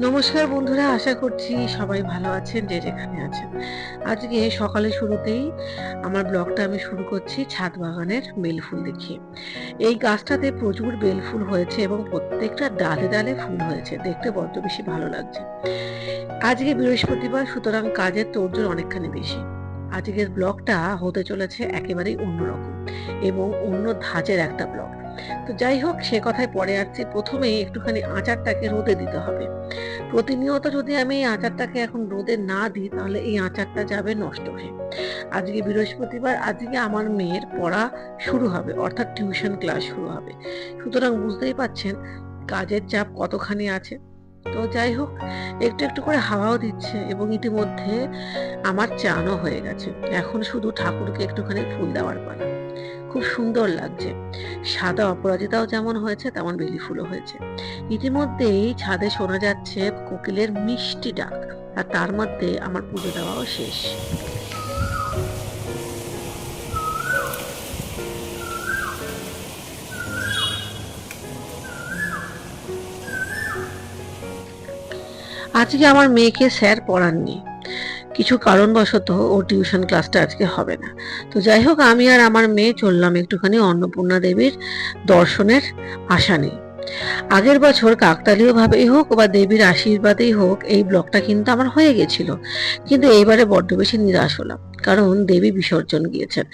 নমস্কার বন্ধুরা, আশা করছি সবাই ভালো আছেন, যে যেখানে আছেন। আজকে সকালে শুরুতেই আমার ব্লগটা আমি শুরু করছি ছাদ বাগানের বেলফুল দেখিয়ে। এই গাছটাতে প্রচুর বেলফুল হয়েছে এবং প্রত্যেকটা ডালে ডালে ফুল হয়েছে। দেখতে বড্ড বেশি ভালো লাগছে। আজকে বৃহস্পতিবার, সুতরাং কাজের তোড়জোড় অনেকখানি বেশি। আজকের ব্লগটা হতে চলেছে একেবারেই অন্যরকম এবং অন্য ধাঁচের একটা ব্লগ। তো যাই হোক, সে কথায় পরে আসছি। প্রথমেই একটুখানি আচারটাকে রোদে দিতে হবে। প্রতিনিয়ত যদি আমি এই আচারটাকে এখন রোদে না দিই, তাহলে এই আচারটা যাবে নষ্ট হয়ে। আজকে বৃহস্পতিবার, আজকে আমার মেয়ের পড়া শুরু হবে, অর্থাৎ টিউশন ক্লাস শুরু হবে। সুতরাং বুঝতেই পাচ্ছেন কাজের চাপ কতখানি আছে। তো যাই হোক, একটু একটু করে হাওয়াও দিচ্ছে এবং ইতিমধ্যে আমার চানও হয়ে গেছে। এখন শুধু ঠাকুরকে একটুখানি ফুল দেওয়ার পালা। খুব সুন্দর লাগছে। সাদা অপরাজিতাও যেমন হয়েছে, তেমন বেলি ফুলও হয়েছে। ইতিমধ্যেই ছাদে শোনা যাচ্ছে কোকিলের মিষ্টি ডাক, আর তার মধ্যে আমার পুজো দেওয়াও শেষ। আজকে আমার মেয়েকে স্যার পড়াননি। কিছু কারণবশত ও টিউশন ক্লাসটা আজকে হবে না। তো যাই হোক, আমি আর আমার মেয়ে চললাম একটুখানি অন্নপূর্ণা দেবীর দর্শনের আশা নেই আগের বছর কাকতালীয় ভাবেই হোক বা দেবীর আশীর্বাদেই হোক, এই ব্লগটা কিন্তু আমার হয়ে গেছিল। কিন্তু এইবারে বড্ড বেশি নিরাশ হলাম, কারণ দেবী বিসর্জন গিয়েছেন।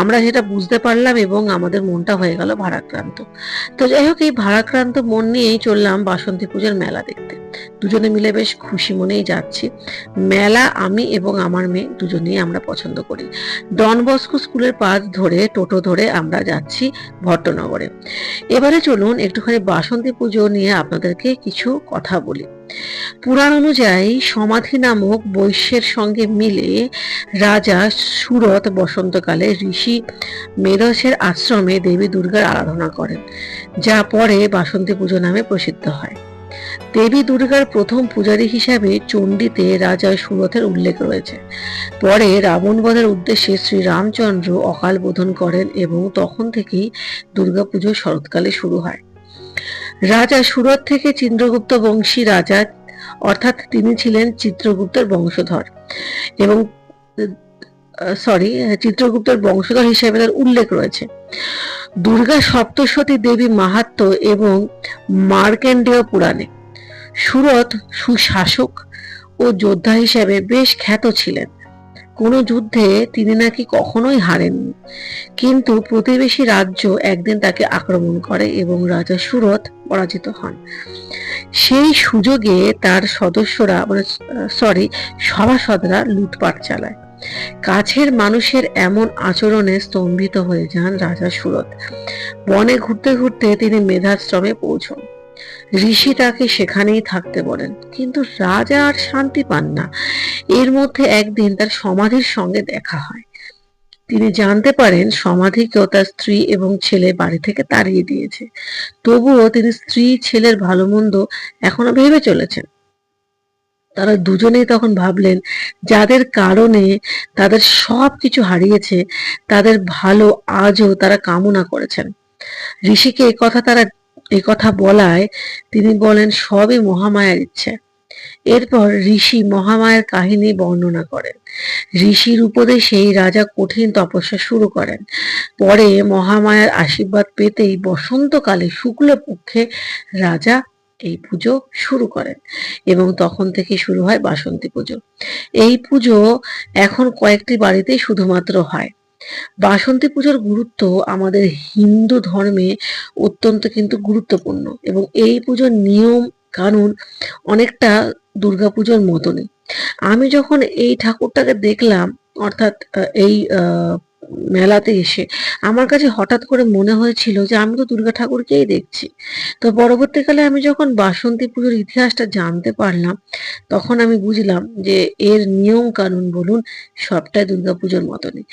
আমরা সেটা বুঝতে পারলাম এবং আমাদের মনটা হয়ে গেল ভারাক্রান্ত। তো যাই হোক, এই ভারাক্রান্ত মন নিয়েই চললাম বাসন্তী পুজোর মেলা দেখতে। দুজনে মিলে বেশ খুশি মনেই যাচ্ছি। মেলা, আমি এবং আমার মেয়ে দুজনেই আমরা পছন্দ করি। ডন বস্কো স্কুলের পাশ ধরে, টোটো ধরে আমরা যাচ্ছি ভট্টনগরে। এবারে চলুন একটুখানি বাসন্তী পুজো নিয়ে আপনাদেরকে কিছু কথা বলি। পুরাণ অনুযায়ী সমাধি নামক বৈশ্যের সঙ্গে মিলে রাজা সুরত বসন্তকালে ঋষি মেধসের আশ্রমে দেবী দুর্গার আরাধনা করেন, যা পরে বাসন্তী পুজো নামে প্রসিদ্ধ হয়। দেবী দুর্গার প্রথম পূজারী হিসাবে চণ্ডীতে রাজা সুরথের উল্লেখ রয়েছে। পরে রাবণবধের উদ্দেশ্যে শ্রী রামচন্দ্র অকাল বোধন করেন এবং তখন থেকেই দুর্গাপুজো শরৎকালে শুরু হয়। রাজা সুরত থেকে চিন্দ্রগুপ্ত বংশী রাজা, অর্থাৎ তিনি ছিলেন চিত্রগুপ্তের বংশধর এবং সরি চিত্রগুপ্তের বংশধর হিসেবে তার উল্লেখ রয়েছে। দুর্গা সপ্তশতী দেবী মাহাত্ম এবং মার্কেন্ডেয় পুরাণে। সুরত সুশাসক ও যোদ্ধা হিসেবে বেশ খ্যাত ছিলেন। কোনো যুদ্ধে তিনি নাকি কখনোই হারেননি। কিন্তু প্রতিবেশী রাজ্য একদিন তাকে আক্রমণ করে এবং রাজা সুরত পরাজিত হন। সেই সুযোগে তার সদস্যরা মানে সরি সভাসদরা লুটপাট চালায়। কাছের মানুষের এমন আচরণে স্তম্ভিত হয়ে যান রাজা সুরত বনে ঘুরতে ঘুরতে তিনি মেধাশ্রমে পৌঁছন। ঋষি তাকে সেখানেই থাকতে বলেন, কিন্তু রাজা আর শান্তি পান না। এর মধ্যে একদিন তার সমাধির সঙ্গে দেখা হয়। তিনি জানতে পারেন সমাধিকেও তার স্ত্রী এবং ছেলে বাড়ি থেকে তাড়িয়ে দিয়েছে। তবুও তিনি স্ত্রী, ছেলের ভালো মন্দ এখনও ভেবে চলেছেন। তারা দুজনেই তখন ভাবলেন যাদের কারণে তাদের সব কিছু হারিয়েছে, তাদের ভালো আজও তারা কামনা করেছেন। ঋষিকে কথা তারা এই কথা বলায় তিনি বলেন, সবই মহামায়ার ইচ্ছে। এরপর ঋষি মহামায়ার কাহিনী বর্ণনা করেন। ঋষির উপদেশেই রাজা কঠিন তপস্যা শুরু করেন। পরে মহামায়ার আশীর্বাদ পেতেই বসন্তকালে শুক্লপক্ষে রাজা এই পুজো শুরু করেন এবং তখন থেকে শুরু হয় বাসন্তী পুজো। এই পুজো এখন কয়েকটি বাড়িতেই শুধুমাত্র হয়। বাসন্তী পুজোর গুরুত্ব আমাদের হিন্দু ধর্মে অত্যন্ত কিন্তু গুরুত্বপূর্ণ এবং এই পুজোর নিয়ম কানুন অনেকটা দুর্গাপুজোর মতনই। আমি যখন এই ঠাকুরটাকে দেখলাম, অর্থাৎ এই মেলাতে এসে। আমার কাছে হঠাৎ করে মনে হয়েছিল যে আমি তো দুর্গা ঠাকুরকেই দেখছি। তো পরবর্তীকালে আমি যখন বাসন্তী পুজোর ইতিহাসটা জানতে পারলাম, তখন আমি বুঝলাম যে এর নিয়ম কানুন বলুন সবটাই দুর্গাপুজোর মতনই।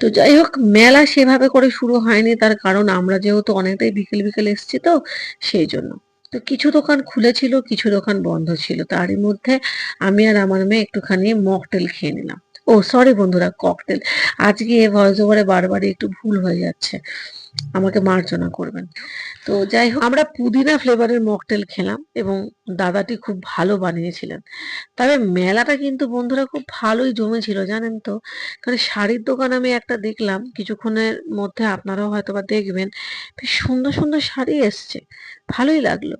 তো যাই হোক, মেলা সেভাবে করে শুরু হয়নি, তার কারণ আমরা যেহেতু অনেকটাই বিকেল বিকেল এসছি তো সেই জন্য। তো কিছু দোকান খুলেছিল, কিছু দোকান বন্ধ ছিল। তারই মধ্যে আমি আর আমার মেয়ে একটুখানি মকটেল খেয়ে নিলাম। ও সরি বন্ধুরা ককটেল আজকে ভয়েস ওভারে বারবারই একটু ভুল হয়ে যাচ্ছে। আমাকে মার্জনা করবেন। তো যাই হোক, আমরা পুদিনা ফ্লেভারের মকটেল খেলাম এবং দাদাটি খুব ভালো বানিয়েছিলেন। তবে মেলাটা কিন্তু বন্ধুরা খুব ভালোই জমেছিল, জানেন তো? কারণ শাড়ির দোকান আমি একটা দেখলাম, কিছুক্ষণের মধ্যে আপনারাও হয়তো বা দেখবেন। বেশ সুন্দর সুন্দর শাড়ি এসছে। ভালোই লাগল।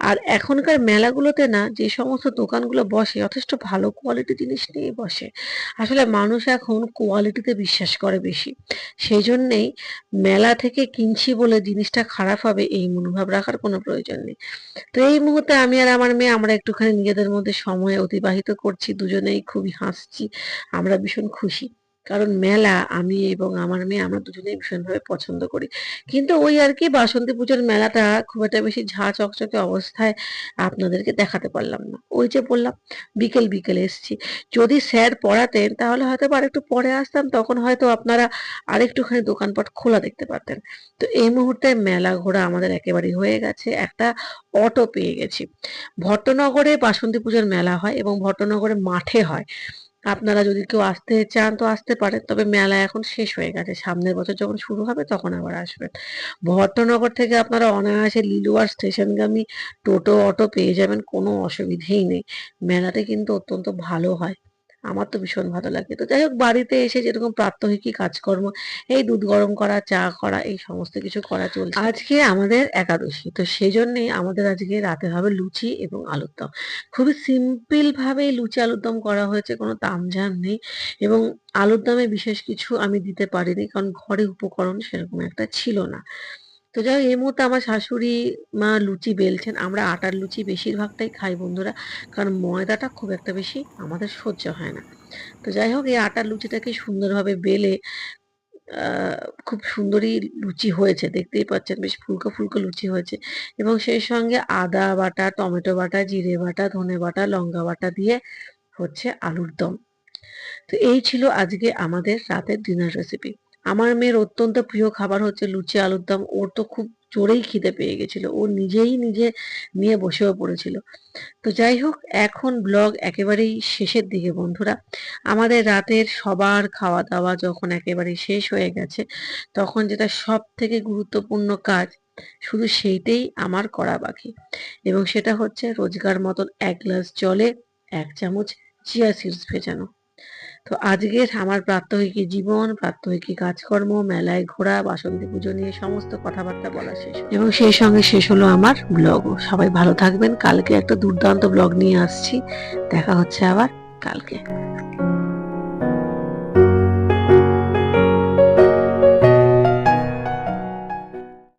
আর এখনকার মেলাগুলোতে না যে সমস্ত দোকানগুলো বসে যথেষ্ট ভালো কোয়ালিটি জিনিস নিয়ে বসে। আসলে মানুষ এখন কোয়ালিটিতে বিশ্বাস করে বেশি। সেই জন্যেই মেলা থেকে কিনছি বলে জিনিসটা খারাপ হবে এই মনোভাব রাখার কোনো প্রয়োজন নেই। তো এই মুহূর্তে আমি আর আমার মেয়ে আমরা একটুখানি নিজেদের মধ্যে সময় অতিবাহিত করছি, দুজনেই খুবই হাসছি, আমরা ভীষণ খুশি। কারণ মেলা, আমি এবং আমার মেয়ে, আমরা দুজনেই ভীষণভাবে পছন্দ করি। কিন্তু ওই আর কি, বাসন্তী পুজোর মেলাটা খুব একটা বেশি ঝাঁ চকচকে অবস্থায় আপনাদেরকে দেখাতে পারলাম না। ওই যে বললাম, বিকেল বিকেলে এসেছি। যদি স্যার পড়াতেন, তাহলে হয়তো বা আরেকটু পরে আসতাম, তখন হয়তো আপনারা আরেকটুখানি দোকানপাট খোলা দেখতে পারতেন। তো এই মুহূর্তে মেলা ঘোরা আমাদের একেবারেই হয়ে গেছে, একটা অটো পেয়ে গেছি। ভট্টনগরে বাসন্তী পুজোর মেলা হয় এবং ভট্টনগরে মাঠে হয়। আপনারা যদি কেউ আসতে চান তো আসতে পারেন, তবে মেলা এখন শেষ হয়ে গেছে। সামনের বছর যখন শুরু হবে তখন আবার আসবেন। ভট্টনগর থেকে আপনারা অনায়াসে লিলুয়ার স্টেশনগামী টোটো, অটো পেয়ে যাবেন, কোনো অসুবিধেই নেই। মেলাতে কিন্তু অত্যন্ত ভালো হয়। আমার তো ভীষণ ভালো লাগে। তো যাই হোক, বাড়িতে এসে যেরকম প্রাত্যহিকী কাজকর্ম, এই দুধ গরম করা, চা করা, এই সমস্ত কিছু করা চলছে। আজকে আমাদের একাদশী, তো সেই জন্যেই আমাদের আজকে রাতে হবে লুচি এবং আলুর দম। খুবই সিম্পল ভাবে লুচি আলুর দম করা হয়েছে, কোনো তামঝাম নেই এবং আলুর দমে বিশেষ কিছু আমি দিতে পারিনি, কারণ ঘরে উপকরণ সেরকম একটা ছিল না। তো যাই এই মুহূর্তে আমার শাশুড়ি মা লুচি বেলছেন। আমরা আটার লুচি বেশিরভাগটাই খাই বন্ধুরা, কারণ ময়দাটা খুব একটা বেশি আমাদের সহ্য হয় না। তো যাই হোক, এই আটার লুচিটাকে সুন্দরভাবে বেলে খুব সুন্দরই লুচি হয়েছে, দেখতেই পাচ্ছেন বেশ ফুলকো ফুলকো লুচি হয়েছে। এবং সেই সঙ্গে আদা বাটা, টমেটো বাটা, জিরে বাটা, ধনে বাটা, লঙ্কা বাটা দিয়ে হচ্ছে আলুর দম। তো এই ছিল আজকে আমাদের রাতের ডিনার রেসিপি আমার মেয়ের অত্যন্ত প্রিয় খাবার হচ্ছে লুচি, আলুর দম। ওর তো খুব জোরেই খিদে পেয়ে গেছিল। ও নিজেই নিজে নিয়ে বসেও পড়েছিল। তো যাই হোক, এখন ব্লগ একেবারেই শেষের দিকে বন্ধুরা। আমাদের রাতের সবার খাওয়া দাওয়া যখন একেবারে শেষ হয়ে গেছে, তখন যেটা সব থেকে গুরুত্বপূর্ণ কাজ, শুধু সেইটাই আমার করা বাকি। এবং সেটা হচ্ছে রোজগার মতন এক গ্লাস জলে এক চামচ চিয়া সিডস ভেজানো। তো আজকের আমার প্রাত্যহিকী জীবন প্রাত্যহিকী কাজকর্ম, মেলায় ঘোরা, বাসন্তী পুজো নিয়ে সমস্ত কথাবার্তা বলা শেষ এবং সেই সঙ্গে শেষ হলো আমার ব্লগও সবাই ভালো থাকবেন। কালকে একটা দুর্দান্ত ব্লগ নিয়ে আসছি। দেখা হচ্ছে আবার কালকে।